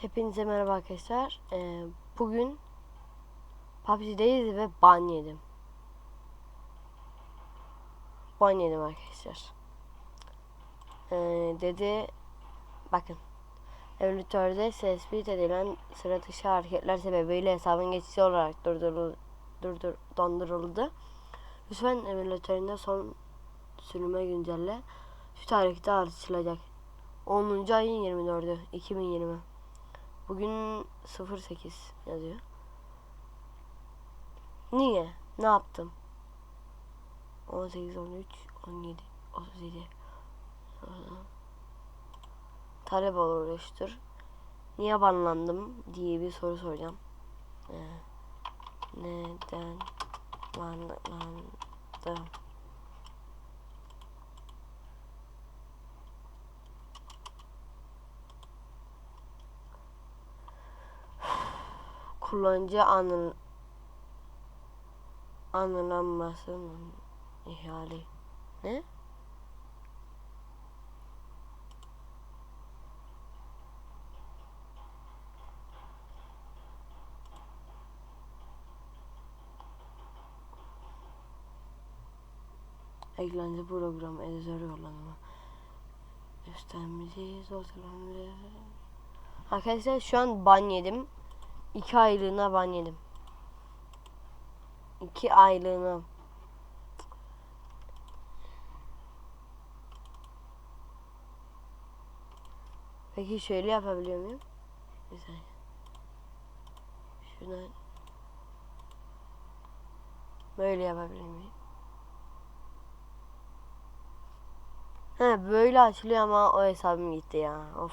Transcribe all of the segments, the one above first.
Hepinize merhaba arkadaşlar. Ee, bugün PUBG'deyiz ve ban yedim. Ban yedim arkadaşlar. Ee, dedi bakın Evolütörde tespit edilen sıra dışı hareketler sebebiyle hesabın geçici olarak durduruldu. Lütfen emülatöründe son sürüme güncelle. Şu tarihte açılacak. 10. ayın 24'ü 2020. Bugün 08 yazıyor. Niye? Ne yaptım? 18, 13, 17, 37. Talep oluştur. Niye banlandım diye bir soru soracağım. Ee, neden banlandım? Kullanıcı anıl anılanmasının ihlali. Ne? Eklendi program editör yollanma. Göstermeci sosyal Arkadaşlar şu an ban yedim. İki aylığına ban yedim. İki aylığına. Peki şöyle yapabiliyor muyum? Bir. Şuna böyle yapabilir miyim? He böyle açılıyor ama o hesabım gitti ya. Of.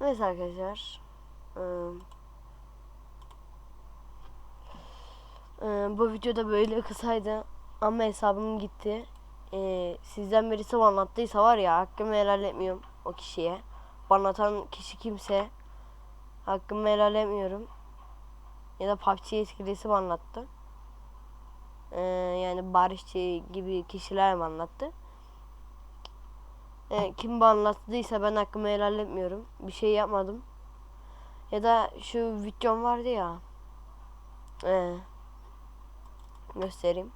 Neyse arkadaşlar. Ee, e, bu videoda böyle kısaydı ama hesabım gitti. Ee, sizden birisi bana anlattıysa var ya hakkımı helal etmiyorum o kişiye. Bana kişi kimse hakkımı helal etmiyorum. Ya da PUBG yetkilisi mi anlattı. Ee, yani barışçı gibi kişiler mi anlattı. Ee, kim bana anlattıysa ben hakkımı helal etmiyorum. Bir şey yapmadım. Ya da şu videom vardı ya. Ee, göstereyim.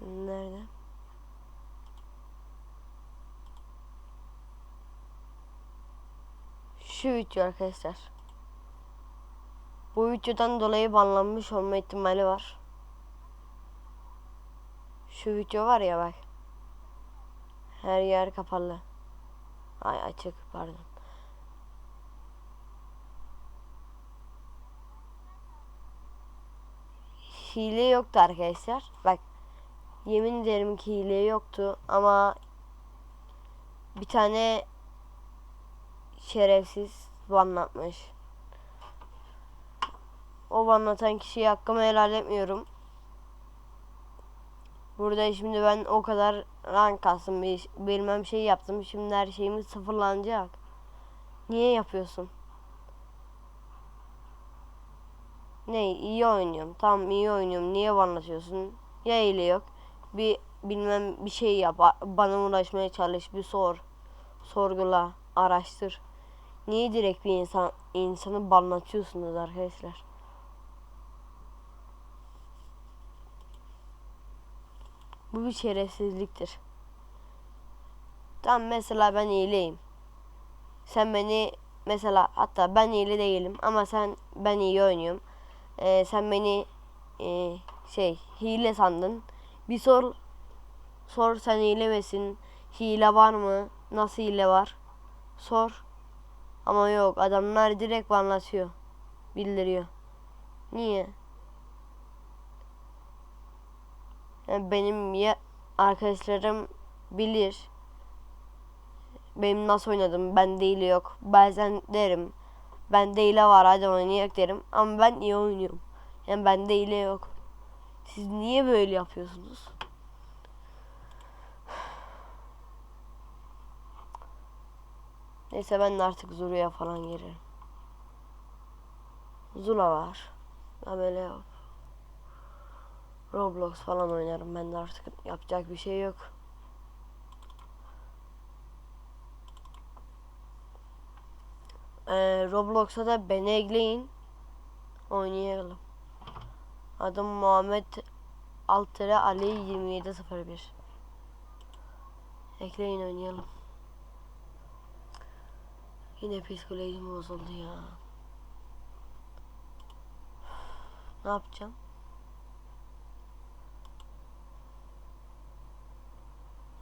Nerede? Şu video arkadaşlar. Bu videodan dolayı banlanmış olma ihtimali var. Şu video var ya bak. Her yer kapalı. Ay açık pardon. Hile yoktu arkadaşlar. Bak yemin ederim ki hile yoktu ama bir tane şerefsiz banlatmış. O banlatan kişiyi hakkımı helal etmiyorum. Burada şimdi ben o kadar rank kastım bilmem şey yaptım. Şimdi her şeyimiz sıfırlanacak. Niye yapıyorsun? Ne iyi oynuyorum. Tamam iyi oynuyorum. Niye anlatıyorsun? Ya ile yok. Bir bilmem bir şey yap. Bana ulaşmaya çalış. Bir sor. Sorgula. Araştır. Niye direkt bir insan insanı banlatıyorsunuz arkadaşlar? Bu bir şerefsizliktir. Tamam mesela ben iyileyim. Sen beni mesela hatta ben iyili değilim ama sen ben iyi oynuyorum. Ee, sen beni e, şey hile sandın. Bir sor sor sen hile misin? Hile var mı? Nasıl hile var? Sor. Ama yok adamlar direkt anlatıyor. Bildiriyor. Niye? Yani benim ya arkadaşlarım bilir. Benim nasıl oynadım. Ben değil yok. Bazen derim. Ben değil var hadi oynayak derim. Ama ben iyi oynuyorum. Yani ben değil yok. Siz niye böyle yapıyorsunuz? Neyse ben de artık Zulu'ya falan girerim. Zula var. Böyle yok. Roblox falan oynarım ben de artık yapacak bir şey yok. Ee, Roblox'a da beni ekleyin. Oynayalım. Adım Muhammed Altıra Ali 2701. Ekleyin oynayalım. Yine psikolojim bozuldu ya. Ne yapacağım?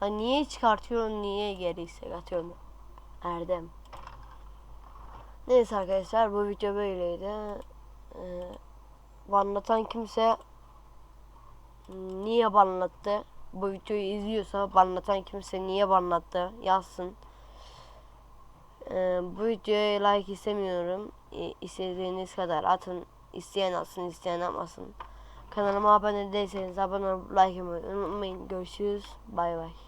Ha niye çıkartıyorum niye geri istek atıyorum? Erdem. Neyse arkadaşlar bu video böyleydi. Ee, banlatan kimse niye banlattı? Bu videoyu izliyorsa banlatan kimse niye banlattı yazsın. Ee, bu videoya like istemiyorum. İ- İstediğiniz kadar atın. İsteyen atsın, isteyen atmasın. Kanalıma abone değilseniz abone olup like unutmayın. Görüşürüz. Bay bay.